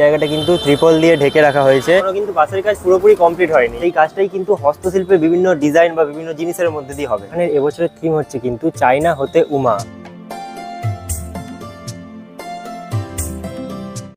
জায়গাটা কিন্তু ত্রিপল দিয়ে ঢেকে রাখা হয়েছে। কিন্তু বাসের কাজ পুরোপুরি কমপ্লিট হয়নি। এই কাজটাই কিন্তু হস্তশিল্পের বিভিন্ন ডিজাইন বা বিভিন্ন জিনিসের মধ্যে দিয়ে হবে। এখানে এবছরের থিম হচ্ছে কিন্তু চাইনা হতে Uma.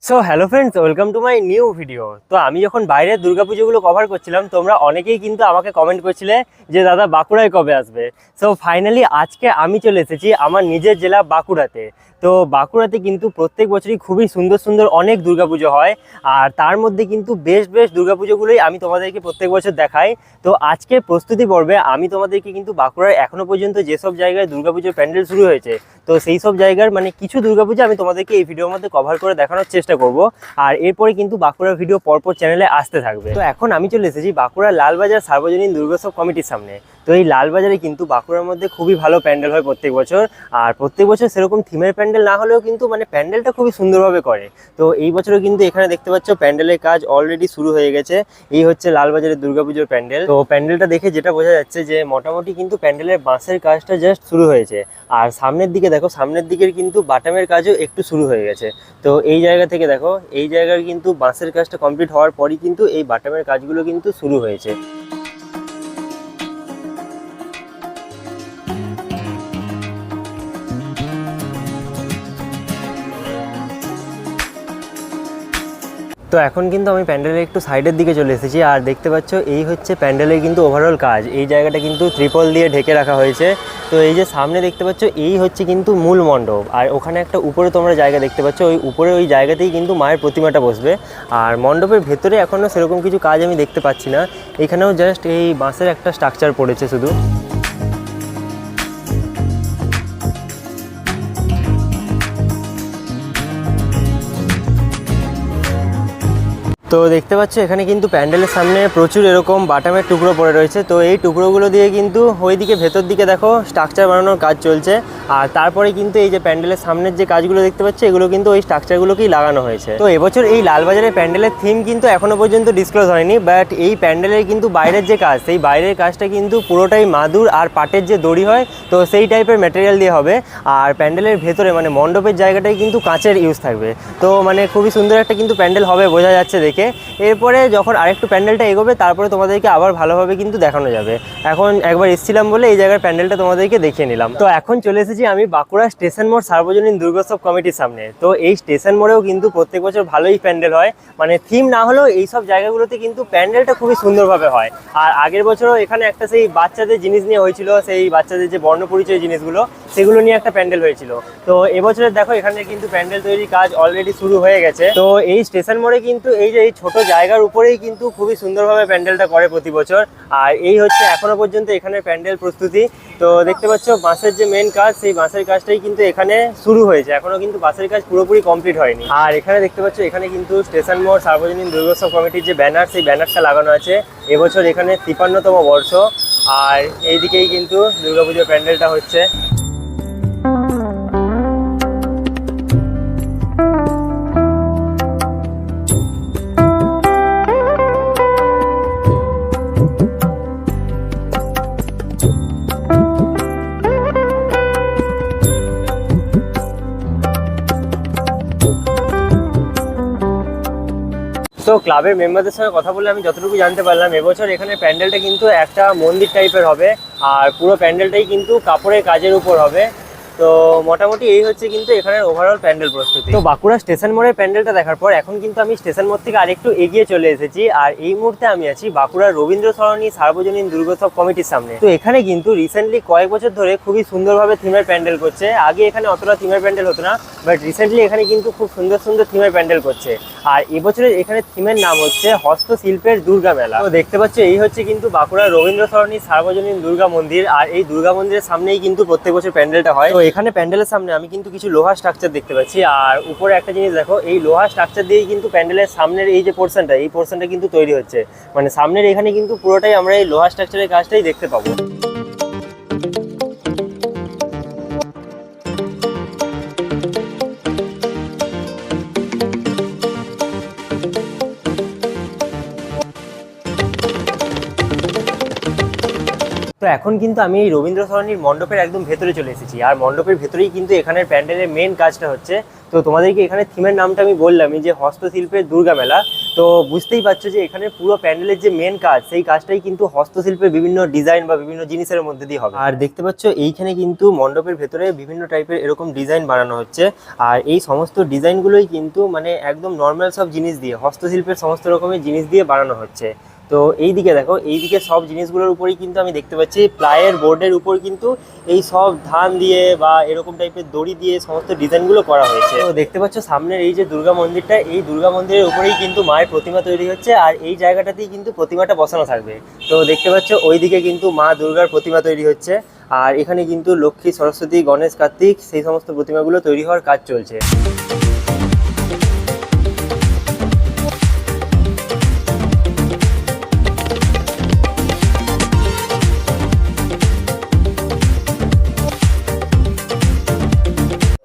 So hello friends welcome to my new video তো আমি যখন বাইরের দুর্গাপুজোগুলো কভার করছিলাম, তোমরা অনেকেই কিন্তু আমাকে কমেন্ট করছিলে যে, দাদা, বাঁকুড়ায় কবে আসবে? সো ফাইনালি আজকে আমি চলে এসেছি আমার নিজের জেলা বাঁকুড়াতে। তো বাঁকুড়াতে কিন্তু প্রত্যেক বছরই খুবই সুন্দর সুন্দর অনেক দুর্গাপুজো হয়। আর তার মধ্যে কিন্তু বেশ বেশ দুর্গাপুজোগুলোই আমি তোমাদেরকে প্রত্যেক বছর দেখাই। তো আজকে প্রস্তুতি পর্বে আমি তোমাদেরকে কিন্তু বাঁকুড়ার এখনও পর্যন্ত যেসব জায়গায় দুর্গাপুজোর প্যান্ডেল শুরু হয়েছে তো সেই সব জায়গার মানে কিছু দুর্গাপূজা আমি তোমাদেরকে এই ভিডিওর মধ্যে কভার করে দেখানোর চেষ্টা করব। আর এরপরে কিন্তু বাঁকুড়ার ভিডিও পরপর চ্যানেলে আসতে থাকবে। তো এখন আমি চলে এসেছি বাঁকুড়ার লালবাজার সার্বজনীন দুর্গোৎসব কমিটির সামনে। তো এই লালবাজারে কিন্তু বাঁকুড়ার মধ্যে খুবই ভালো প্যান্ডেল হয় প্রত্যেক বছর। আর প্রত্যেক বছর সেরকম থিমের প্যান্ডেল না হলেও কিন্তু মানে প্যান্ডেলটা খুবই সুন্দরভাবে করে। তো এই বছরও কিন্তু এখানে দেখতে পাচ্ছ প্যান্ডেলের কাজ অলরেডি শুরু হয়ে গেছে। এই হচ্ছে লালবাজারের দুর্গাপুজোর প্যান্ডেল। তো প্যান্ডেলটা দেখে যেটা বোঝা যাচ্ছে যে মোটামুটি কিন্তু প্যান্ডেলের বাঁশের কাজটা জাস্ট শুরু হয়েছে। আর সামনের দিকে দেখো, সামনের দিকের কিন্তু বাটামের কাজও একটু শুরু হয়ে গেছে। তো এই জায়গা থেকে দেখো, এই জায়গার কিন্তু বাঁশের কাজটা কমপ্লিট হওয়ার পরই কিন্তু এই বাটামের কাজগুলো কিন্তু শুরু হয়েছে। তো এখন কিন্তু আমি প্যান্ডেলের একটু সাইডের দিকে চলে এসেছি, আর দেখতে পাচ্ছ এই হচ্ছে প্যান্ডেলের কিন্তু ওভারঅল কাজ। এই জায়গাটা কিন্তু ত্রিপল দিয়ে ঢেকে রাখা হয়েছে। তো এই যে সামনে দেখতে পাচ্ছ, এই হচ্ছে কিন্তু মূল মণ্ডপ। আর ওখানে একটা উপরে তোমরা জায়গা দেখতে পাচ্ছ, ওই উপরে ওই জায়গাতেই কিন্তু মায়ের প্রতিমাটা বসবে। আর মণ্ডপের ভেতরে এখনও সেরকম কিছু কাজ আমি দেখতে পাচ্ছি না। এখানেও জাস্ট এই বাঁশের একটা স্ট্রাকচার পড়েছে শুধু। তো দেখতে পাচ্ছ, এখানে কিন্তু প্যান্ডেলের সামনে প্রচুর এরকম বাটামের টুকরো পড়ে রয়েছে। তো এই টুকরোগুলো দিয়ে কিন্তু ওইদিকে ভেতর দিকে দেখো স্ট্রাকচার বানানোর কাজ চলছে। আর তারপরে কিন্তু এই যে প্যান্ডেলের সামনের যে কাজগুলো দেখতে পাচ্ছ, এগুলো কিন্তু ওই স্ট্রাকচারগুলোকেই লাগানো হয়েছে। তো এবছর এই লালবাজারের প্যান্ডেলের থিম কিন্তু এখনও পর্যন্ত ডিসক্লোজ হয়নি বাট এই প্যান্ডেলের কিন্তু বাইরের যে কাজ, সেই বাইরের কাজটা কিন্তু পুরোটাই মাদুর আর পাটের যে দড়ি হয়, তো সেই টাইপের ম্যাটেরিয়াল দিয়ে হবে। আর প্যান্ডেলের ভেতরে মানে মণ্ডপের জায়গাটাই কিন্তু কাঁচের ইউজ থাকবে। তো মানে খুবই সুন্দর একটা কিন্তু প্যান্ডেল হবে বোঝা যাচ্ছে দেখে। এরপরে যখন আরেকটু প্যান্ডেলটা এগোবে, তারপরে তোমাদেরকে আবার ভালোভাবে কিন্তু দেখানো যাবে। এখন একবার এসেছিলাম বলে এই জায়গার প্যান্ডেলটা তোমাদেরকে দেখিয়ে নিলাম। তো এখন চলে এসেছি আমি বাঁকুড়া স্টেশন মোড় সার্বজনীন দুর্গোৎসব কমিটির সামনে। তো এই স্টেশন মোড়েও কিন্তু প্রত্যেক বছর ভালোই প্যান্ডেল হয়। মানে থিম না হলেও এই সব জায়গাগুলোতে কিন্তু প্যান্ডেলটা খুবই সুন্দরভাবে হয়। আর আগের বছরও এখানে একটা সেই বাচ্চাদের জিনিস নিয়ে হয়েছিল, সেই বাচ্চাদের যে বর্ণ পরিচয় জিনিসগুলো, সেগুলো নিয়ে একটা প্যান্ডেল হয়েছিল। তো এবছরের দেখো এখানে কিন্তু প্যান্ডেল তৈরির কাজ অলরেডি শুরু হয়ে গেছে। তো এই স্টেশন মোড়ে কিন্তু এই যে এই ছোট জায়গার উপরেই কিন্তু খুবই সুন্দরভাবে প্যান্ডেলটা করে প্রতি বছর। আর এই হচ্ছে এখনও পর্যন্ত এখানে প্যান্ডেল প্রস্তুতি। তো দেখতে পাচ্ছ, বাঁশের যে মেন কাজ, সেই বাঁশের কাজটাই কিন্তু এখানে শুরু হয়েছে। এখনও কিন্তু বাঁশের কাজ পুরোপুরি কমপ্লিট হয়নি। আর এখানে দেখতে পাচ্ছ, এখানে কিন্তু স্টেশন মোড়, সার্বজনীন দুর্গোৎসব কমিটির যে ব্যানার সেই ব্যানারটা লাগানো আছে। এবছর এখানে তিপান্নতম বর্ষ। আর এইদিকেই কিন্তু দুর্গাপুজোর প্যান্ডেলটা হচ্ছে। ক্লাবের মেম্বারদের সঙ্গে কথা বলে আমি যতটুকু জানতে পারলাম, এবছর এখানে প্যান্ডেলটা কিন্তু একটা মন্দির টাইপের হবে, আর পুরো প্যান্ডেলটাই কিন্তু কাপড়ের কাজের উপর হবে। তো মোটামুটি এই হচ্ছে কিন্তু এখানে ওভারঅল প্যান্ডেল প্রস্তুতি। তো বাঁকুড়া স্টেশন মোড়ের প্যান্ডেলটা দেখার পর এখন কিন্তু আমি স্টেশন মোড় থেকে আরেকটু এগিয়ে চলে এসেছি, আর এই মুহূর্তে আমি আছি বাঁকুড়ার রবীন্দ্র সরণী সার্বজনীন দুর্গোৎসব কমিটির সামনে। তো এখানে কিন্তু রিসেন্টলি কয়েক বছর ধরে খুবই সুন্দরভাবে থিমের প্যান্ডেল করছে। আগে এখানে অতটা থিমের প্যান্ডেল হতো না বাট রিসেন্টলি এখানে কিন্তু খুব সুন্দর সুন্দর থিমের প্যান্ডেল করছে। আর এবছরের এখানে থিমের নাম হচ্ছে হস্তশিল্পের দুর্গা মেলা। তো দেখতে পাচ্ছ, এই হচ্ছে কিন্তু বাঁকুড়ার রবীন্দ্র সরণী সার্বজনীন দুর্গা মন্দির, আর এই দুর্গা মন্দিরের সামনেই কিন্তু প্রত্যেক বছর প্যান্ডেলটা হয়। এখানে প্যান্ডেলের সামনে আমি কিন্তু কিছু লোহা স্ট্রাকচার দেখতে পাচ্ছি। আর উপরে একটা জিনিস দেখো, এই লোহা স্ট্রাকচার দিয়েই কিন্তু প্যান্ডেলের সামনের এই যে পোর্শনটা এই পোর্শনটা কিন্তু তৈরি হচ্ছে। মানে সামনের এখানে কিন্তু পুরোটাই আমরা এই লোহা স্ট্রাকচারের কাজটাই দেখতে পাবো। তো এখন কিন্তু আমি এই রবীন্দ্র সরণির মণ্ডপের একদম ভেতরে চলে এসেছি। আর মণ্ডপের ভেতরেই কিন্তু এখানের প্যান্ডেলের মেন কাজটা হচ্ছে, তো তোমাদেরকে এখানে থিমের নামটা আমি বললামই যে হস্তশিল্পের দুর্গা মেলা। তো বুঝতেই পারছ যে এখানে পুরো প্যান্ডেলের যে মেন কাজ, সেই কাজটাই কিন্তু হস্তশিল্পের বিভিন্ন ডিজাইন বা বিভিন্ন জিনিসের মধ্যে দিয়ে হবে। আর দেখতে পাচ্ছ, এইখানে কিন্তু মণ্ডপের ভেতরে বিভিন্ন টাইপের এরকম ডিজাইন বানানো হচ্ছে। আর এই সমস্ত ডিজাইনগুলোই কিন্তু মানে একদম নর্মাল সব জিনিস দিয়ে, হস্তশিল্পের সমস্ত রকমের জিনিস দিয়ে বানানো হচ্ছে। তো এই দিকে দেখো এই দিকে সব জিনিসগুলোর উপরেই কিন্তু আমি দেখতে পাচ্ছি প্লায়ের বোর্ডের উপর কিন্তু এই সব ধান দিয়ে বা এরকম টাইপের দড়ি দিয়ে সমস্ত ডিজাইনগুলো করা হয়েছে। তো দেখতে পাচ্ছ সামনের এই যে দুর্গা মন্দিরটা, এই দুর্গা মন্দিরের উপরেই কিন্তু মায়ের প্রতিমা তৈরি হচ্ছে আর এই জায়গাটাতেই কিন্তু প্রতিমাটা বসানো থাকবে। তো দেখতে পাচ্ছ ওইদিকে কিন্তু মা দুর্গার প্রতিমা তৈরি হচ্ছে আর এখানে কিন্তু লক্ষ্মী, সরস্বতী, গণেশ, কার্তিক সেই সমস্ত প্রতিমাগুলো তৈরি হওয়ার কাজ চলছে।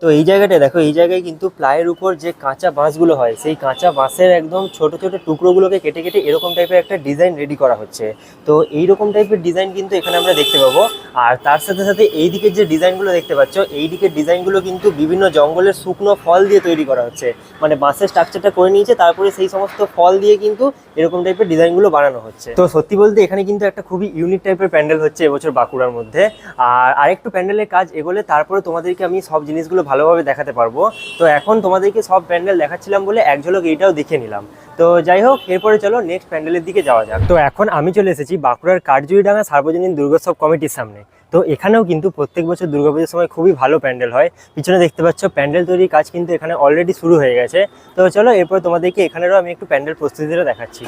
তো এই জায়গাটা দেখো, এই জায়গায় কিন্তু প্লায়ের উপর যে কাঁচা বাঁশগুলো হয়, সেই কাঁচা বাঁশের একদম ছোট ছোট টুকরোগুলোকে কেটে কেটে এরকম টাইপের একটা ডিজাইন রেডি করা হচ্ছে। তো এই রকম টাইপের ডিজাইন কিন্তু এখানে আমরা দেখতে পাবো। আর তার সাথে সাথে এই দিকের যে ডিজাইনগুলো দেখতে পাচ্ছ, এই দিকের ডিজাইনগুলো কিন্তু বিভিন্ন জঙ্গলের শুকনো ফল দিয়ে তৈরি করা হচ্ছে। মানে বাঁশের স্ট্রাকচারটা করে নিয়েছে, তারপরে সেই সমস্ত ফল দিয়ে কিন্তু এরকম টাইপের ডিজাইনগুলো বানানো হচ্ছে। তো সত্যি বলতে এখানে কিন্তু একটা খুবই ইউনিক টাইপের প্যান্ডেল হচ্ছে এবছর বাঁকুড়ার মধ্যে। আর আরেকটু প্যান্ডেলের কাজ এগোলে, তারপরে তোমাদেরকে আমি সব জিনিসগুলো ভালোভাবে দেখাতে পারব। তো এখন তোমাদেরকে সব প্যান্ডেল দেখাচ্ছিলাম বলে এক ঝলক এইটাও দেখে নিলাম। তো যাই হোক, এরপরে চলো নেক্সট প্যান্ডেলের দিকে যাওয়া যাক। তো এখন আমি চলে এসেছি বাঁকুড়ার কাঠজুড়িডাঙ্গা সার্বজনীন দুর্গোৎসব কমিটির সামনে। তো এখানেও কিন্তু প্রত্যেক বছর দুর্গাপুজোর সময় খুবই ভালো প্যান্ডেল হয়। পিছনে দেখতে পাচ্ছ, প্যান্ডেল তৈরির কাজ কিন্তু এখানে অলরেডি শুরু হয়ে গেছে। তো চলো, এরপর তোমাদেরকে এখানেরও আমি একটু প্যান্ডেল প্রস্তুতিটা দেখাচ্ছি।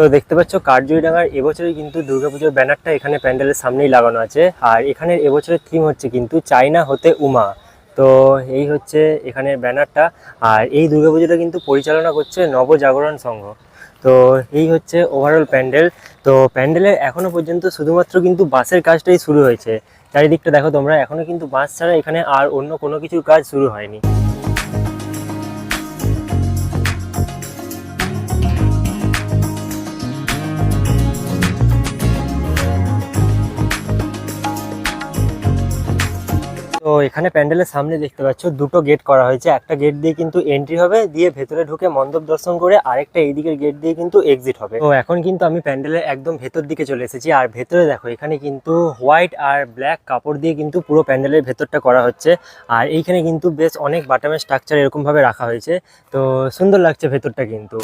তো দেখতে পাচ্ছ কাঠজুড়িডাঙ্গার এবছরে কিন্তু দুর্গাপুজোর ব্যানারটা এখানে প্যান্ডেলের সামনেই লাগানো আছে। আর এখানের এবছরের থিম হচ্ছে কিন্তু চাইনা হতে উমা। তো এই হচ্ছে এখানের ব্যানারটা। আর এই দুর্গাপুজোটা কিন্তু পরিচালনা করছে নবজাগরণ সংঘ। তো এই হচ্ছে ওভারঅল প্যান্ডেল। তো প্যান্ডেলের এখনও পর্যন্ত শুধুমাত্র কিন্তু বাসের কাজটাই শুরু হয়েছে। চারিদিকটা দেখো তোমরা, এখনও কিন্তু বাস ছাড়া এখানে আর অন্য কোনো কিছুর কাজ শুরু হয়নি। তো এখানে প্যান্ডেলের সামনে দেখতে পাচ্ছ দুটো গেট করা হয়েছে। একটা গেট দিয়ে কিন্তু এন্ট্রি হবে, দিয়ে ভেতরে ঢুকে মণ্ডপ দর্শন করে আরেকটা এইদিকের গেট দিয়ে কিন্তু এক্সিট হবে। তো এখন কিন্তু আমি প্যান্ডেলের একদম ভেতর দিকে চলে এসেছি। আর ভেতরে দেখো, এখানে কিন্তু হোয়াইট আর ব্ল্যাক কাপড় দিয়ে কিন্তু পুরো প্যান্ডেলের ভেতরটা করা হচ্ছে। আর এইখানে কিন্তু বেশ অনেক বাটামের স্ট্রাকচার এরকম ভাবে রাখা হয়েছে। তো সুন্দর লাগছে ভেতরটা কিন্তু।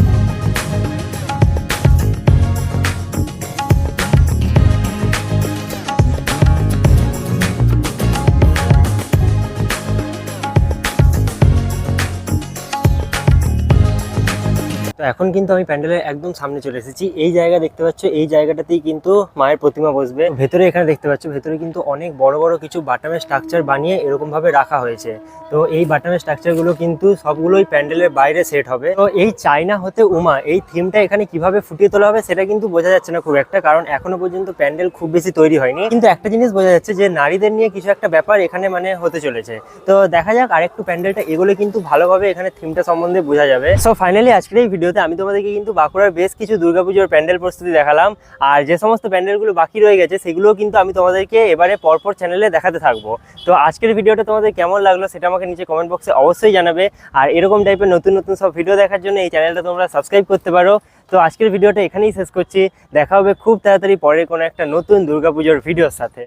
তো এখন কিন্তু আমি প্যান্ডেলের একদম সামনে চলে এসেছি। এই জায়গা দেখতে পাচ্ছ, এই জায়গাটাতেই কিন্তু মায়ের প্রতিমা বসবে। ভেতরে এখানে দেখতে পাচ্ছ, ভেতরে কিন্তু অনেক বড় বড় কিছু বাটামের স্ট্রাকচার বানিয়ে এরকম ভাবে রাখা হয়েছে। তো এই বাটামের স্ট্রাকচারগুলো কিন্তু সবগুলোই প্যান্ডেলের বাইরে সেট হবে। তো এই চাইনা হতে উমা, এই থিমটা এখানে কীভাবে ফুটিয়ে তোলা হবে সেটা কিন্তু বোঝা যাচ্ছে না খুব একটা, কারণ এখনও পর্যন্ত প্যান্ডেল খুব বেশি তৈরি হয়নি। কিন্তু একটা জিনিস বোঝা যাচ্ছে যে নারীদের নিয়ে কিছু একটা ব্যাপার এখানে মানে হতে চলেছে। তো দেখা যাক আরেকটু প্যান্ডেলটা এগুলো কিন্তু ভালোভাবে এখানে থিমটা সম্বন্ধে বোঝা যাবে। সো ফাইনালি আজকের এই ভিডিওতে আমি তোমাদেরকে কিন্তু বাঁকুড়ার বেশ কিছু দুর্গাপুজোর প্যান্ডেল প্রস্তুতি দেখালাম। আর যে সমস্ত প্যান্ডেলগুলো বাকি রয়ে গেছে, সেগুলোও কিন্তু আমি তোমাদেরকে এবারে পরপর চ্যানেলে দেখাতে থাকব। তো আজকের ভিডিওটা তোমাদের কেমন লাগল সেটা আমাকে নিচে কমেন্ট বক্সে অবশ্যই জানাবে। আর এরকম টাইপের নতুন নতুন সব ভিডিও দেখার জন্য এই চ্যানেলটা তোমরা সাবস্ক্রাইব করতে পারো। তো আজকের ভিডিওটা এখানেই শেষ করছি। দেখা হবে খুব তাড়াতাড়ি পরের কোনো একটা নতুন দুর্গাপুজোর ভিডিওর সাথে।